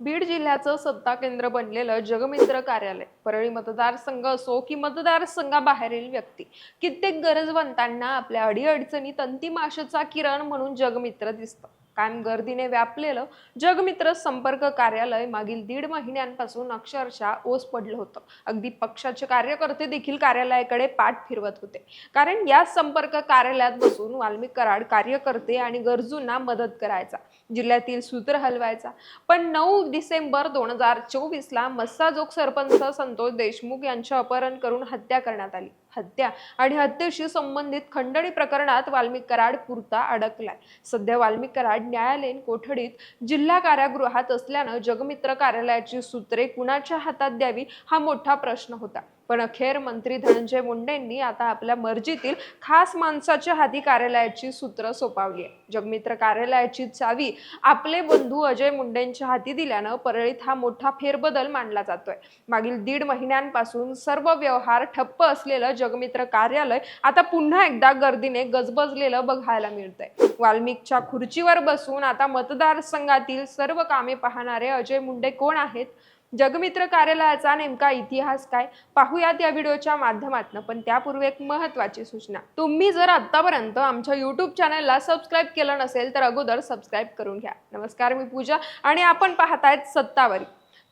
बीड जिल्ह्याचं सत्ता केंद्र बनलेलं जगमित्र कार्यालय. परळी मतदारसंघ असो की मतदारसंघाबाहेरील व्यक्ती कित्येक गरजवंतांना आपल्या अडीअडचणीत अंतिम आशेचा किरण म्हणून जगमित्र दिसतं. कायम गर्दीने व्यापलेलं जगमित्र संपर्क कार्यालय मागील दीड महिन्यांपासून अक्षरशः ओस पडलं होतं. अगदी पक्षाचे कार्यकर्ते देखील कार्यालयाकडे पाठ फिरवत होते. कारण या संपर्क कार्यालयात बसून वाल्मिक कराड कार्यकर्ते आणि गरजूंना मदत करायचा. जिल्ह्यातील सूत्र हलवायचा. पण नऊ डिसेंबर दोन हजार चोवीसला मस्साजोग सरपंच संतोष देशमुख यांचे अपहरण करून हत्या करण्यात आली. हत्या आणि हत्येशी संबंधित खंडणी प्रकरणात वाल्मिक कराड पुरता अडकलाय. सध्या वाल्मिक कराड न्यायालयीन कोठडीत जिल्हा कारागृहात असल्यानं जगमित्र कार्यालयाची सूत्रे कुणाच्या हातात द्यावी हा मोठा प्रश्न होता. पण अखेर मंत्री धनंजय मुंडेंनी आता आपल्या मर्जीतील खास माणसाच्या हाती कार्यालयाची सूत्र सोपावली आहे. जगमित्र कार्यालयाची चावी आपले बंधू अजय मुंडेंच्या हाती दिल्यानं परळीत हा मोठा फेरबदल मानला जातोय. मागील दीड महिन्यांपासून सर्व व्यवहार ठप्प असलेलं जगमित्र कार्यालय आता पुन्हा एकदा गर्दीने गजबजलेलं बघायला मिळतंय. वाल्मिकच्या खुर्चीवर बसून आता मतदारसंघातील सर्व कामे पाहणारे अजय मुंडे कोण आहेत? जगमित्र कार्यालयाचा नेमका इतिहास काय? पाहूयात या व्हिडिओच्या माध्यमातून. पण त्यापूर्वी एक महत्वाची सूचना. तुम्ही जर आतापर्यंत आमच्या युट्यूब चॅनलला सबस्क्राईब केलं नसेल तर अगोदर सबस्क्राईब करून घ्या. नमस्कार मी पूजा. आणि आपण पाहतायत सत्तावरी.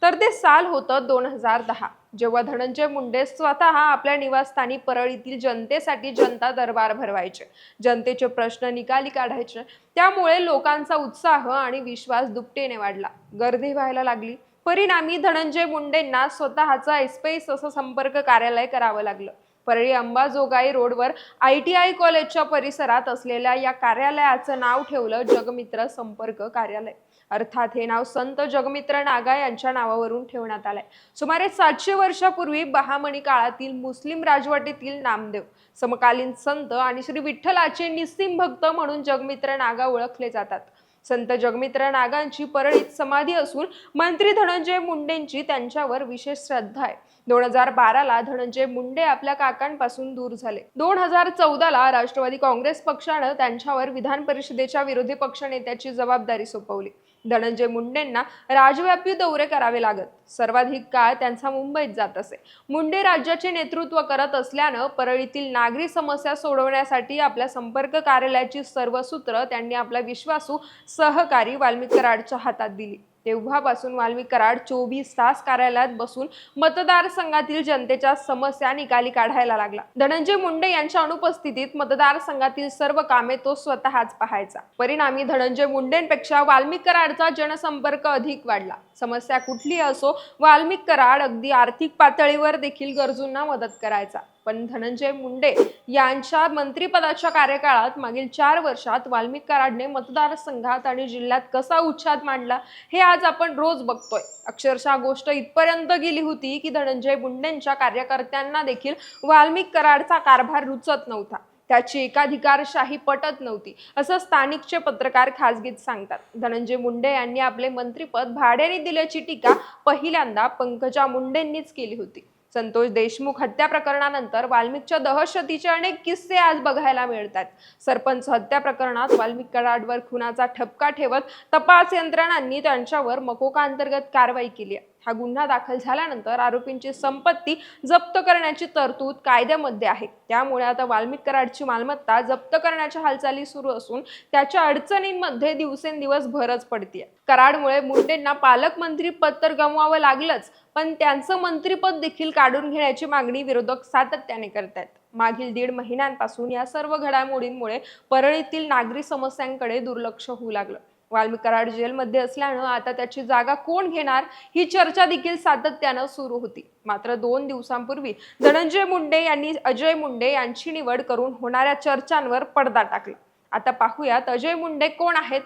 तर ते साल होतं दोन हजार दहा. जेव्हा धनंजय मुंडे स्वतः आपल्या निवासस्थानी परळीतील जनतेसाठी जनता दरबार भरवायचे. जनतेचे प्रश्न निकाली काढायचे. त्यामुळे लोकांचा उत्साह आणि विश्वास दुपटेने वाढला. गर्दी व्हायला लागली. परिणामी धनंजय मुंडेंना स्वतःचा एस्पेस असं संपर्क कार्यालय करावं लागलं. परळी अंबाजोगाई रोडवर आय टी आय कॉलेजच्या परिसरात असलेल्या या कार्यालयाचं नाव ठेवलं जगमित्र संपर्क कार्यालय. अर्थात हे नाव संत जगमित्र नागा यांच्या नावावरून ठेवण्यात आलंय. सुमारे सातशे वर्षापूर्वी बहामणी काळातील मुस्लिम राजवटीतील नामदेव समकालीन संत आणि श्री विठ्ठलाचे निस्सिम भक्त म्हणून जगमित्र नागा ओळखले जातात. संत जगमित्र नागांची परळीत समाधी असून मंत्री धनंजय मुंडेंची त्यांच्यावर विशेष श्रद्धा आहे. दोन हजार बाराला धनंजय मुंडे आपल्या काकांपासून दूर झाले. दोन हजार चौदाला राष्ट्रवादी काँग्रेस पक्षानं त्यांच्यावर विधान परिषदेच्या विरोधी पक्षनेत्याची जबाबदारी सोपवली. धनंजय मुंडेंना राजव्यापी दौरे करावे लागत. सर्वाधिक काळ त्यांचा मुंबईत जात असे. मुंडे राज्याचे नेतृत्व करत असल्यानं परळीतील नागरी समस्या सोडवण्यासाठी आपल्या संपर्क कार्यालयाची सर्व सूत्र त्यांनी आपला विश्वासू सहकारी वाल्मिक कराडच्या हातात दिली. तेव्हापासून वाल्मिक कराड चोवीस तास कार्यालयात बसून मतदारसंघातील जनतेच्या समस्या निकाली काढायला लागला. धनंजय मुंडे यांच्या अनुपस्थितीत मतदारसंघातील सर्व कामे तो स्वतःच पाहायचा. परिणामी धनंजय मुंडेंपेक्षा वाल्मिक कराडचा जनसंपर्क अधिक वाढला. समस्या कुठली असो वाल्मिक कराड अगदी आर्थिक पातळीवर देखील गरजूंना मदत करायचा. पण धनंजय मुंडे यांच्या मंत्रिपदाच्या कार्यकाळात मागील चार वर्षात वाल्मिक कराडने मतदारसंघात आणि जिल्ह्यात कसा उच्छाद मांडला हे आज आपण रोज बघतोय. अक्षरशः गोष्ट इथपर्यंत गेली होती की धनंजय मुंडेंच्या कार्यकर्त्यांना देखील वाल्मिक कराडचा कारभार रुचत नव्हता. त्याची एकाधिकारशाही पटत नव्हती असं स्थानिकचे पत्रकार खासगीत सांगतात. धनंजय मुंडे यांनी आपले मंत्रिपद भाड्याने दिल्याची टीका पहिल्यांदा पंकजा मुंडेंनीच केली होती. संतोष देशमुख हत्या प्रकरणानंतर वाल्मिकच्या दहशतीचे अनेक किस्से आज बघायला मिळतात. सरपंच हत्या प्रकरणात वाल्मिक कराडवर खुनाचा ठपका ठेवत तपास यंत्रणांनी त्यांच्यावर मकोका अंतर्गत कारवाई केली आहे. हा गुन्हा दाखल झाल्यानंतर आरोपींची संपत्ती जप्त करण्याची तरतूद कायद्यामध्ये आहे. त्यामुळे आता वाल्मिक कराडची मालमत्ता जप्त करण्याच्या हालचाली सुरू असून त्याच्या अडचणींमध्ये दिवसेंदिवस भरच पडतीये. कराडमुळे मुंडेंना पालकमंत्री पद तर गमवावं लागलंच पण त्यांचं मंत्रीपद देखील काढून घेण्याची मागणी विरोधक सातत्याने करतायत. मागील दीड महिन्यांपासून या सर्व घडामोडींमुळे परळीतील नागरी समस्यांकडे दुर्लक्ष होऊ लागलं. वाल्मिक कराड जेलमध्ये असल्यानं आता त्याची जागा कोण घेणार ही चर्चा देखील सातत्यानं सुरू होती. मात्र दोन दिवसांपूर्वी धनंजय मुंडे यांनी अजय मुंडे यांची निवड करून होणाऱ्या चर्चांवर पडदा टाकला. आता पाहूयात अजय मुंडे कोण आहेत?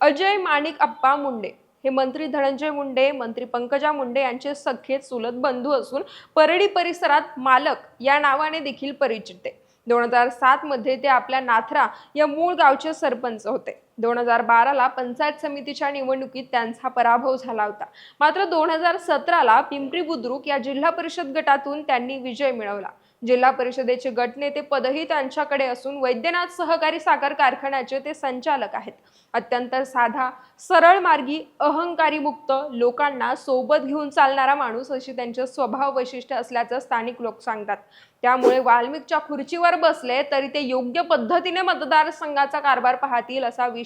अजय माणिक अप्पा मुंडे. हे मंत्री धनंजय मुंडे मंत्री पंकजा मुंडे यांचे सख्खे चुलत बंधू असून परडी परिसरात मालक या नावाने देखील परिचित आहे. दोन हजार सात मध्ये ते आपल्या नाथरा या मूळ गावचे सरपंच होते. दोन हजार बाराला पंचायत समितीच्या निवडणुकीत त्यांचा पराभव झाला होता. मात्र दोन हजार सतराला पिंपरी बुद्रुक या जिल्हा परिषद गटातून त्यांनी विजय मिळवला. जिल्हा परिषदेचे गटनेते पदही त्यांच्याकडे असून वैद्यनाथ सहकारी साखर कारखान्याचे ते संचालक आहेत. अत्यंत साधा सरळ मार्गी अहंकारी मुक्त लोकांना सोबत घेऊन चालणारा माणूस अशी त्यांचे स्वभाव वैशिष्ट्य असल्याचं स्थानिक लोक सांगतात. त्यामुळे वाल्मिकच्या खुर्चीवर बसले तरी ते योग्य पद्धतीने मतदारसंघाचा कारभार पाहतील असा विश्वास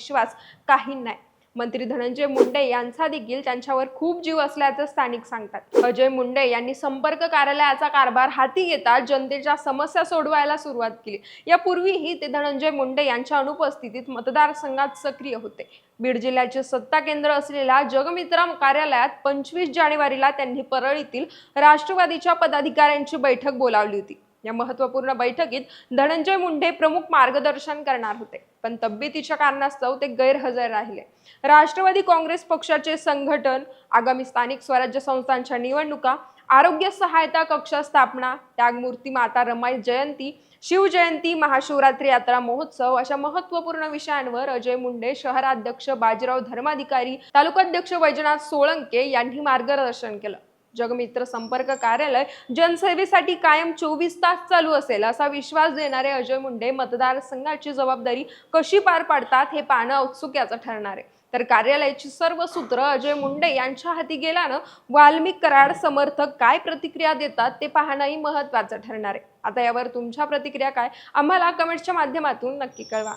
काहींना नाही. मंत्री धनंजय मुंडे यांचा देखील त्यांच्यावर खूप जीव असल्याचं स्थानिक सांगतात. अजय मुंडे यांनी संपर्क कार्यालयाचा कारभार हाती घेता जनतेच्या समस्या सोडवायला सुरुवात केली. यापूर्वीही ते धनंजय मुंडे यांच्या अनुपस्थितीत मतदारसंघात सक्रिय होते. बीड जिल्ह्याचे सत्ता केंद्र असलेल्या जगमित्रा कार्यालयात पंचवीस जानेवारीला त्यांनी परळीतील राष्ट्रवादीच्या पदाधिकाऱ्यांची बैठक बोलावली होती. या महत्त्वपूर्ण बैठकीत धनंजय मुंडे प्रमुख मार्गदर्शन करणार होते. पण तब्येतीच्या कारणास्तव ते गैरहजर राहिले. राष्ट्रवादी काँग्रेस पक्षाचे संघटन आगामी स्थानिक स्वराज्य संस्थांच्या निवडणुका आरोग्य सहायता कक्ष स्थापना त्यागमूर्ती माता रमाई जयंती शिवजयंती महाशिवरात्री यात्रा महोत्सव अशा महत्त्वपूर्ण विषयांवर अजय मुंडे शहराध्यक्ष बाजीराव धर्माधिकारी तालुकाध्यक्ष वैजनाथ सोळंके यांनी मार्गदर्शन केलं. जगमित्र संपर्क कार्यालय जनसेवेसाठी कायम चोवीस तास चालू असेल असा विश्वास देणारे अजय मुंडे मतदारसंघाची जबाबदारी कशी पार पाडतात हे पाहणं औत्सुक्याचं ठरणार आहे. तर कार्यालयाची सर्व सूत्र अजय मुंडे यांच्या हाती गेल्यानं वाल्मिक कराड समर्थक काय प्रतिक्रिया देतात ते पाहणंही महत्वाचं ठरणार आहे. आता यावर तुमच्या प्रतिक्रिया काय? आम्हाला कमेंटच्या माध्यमातून नक्की कळवा.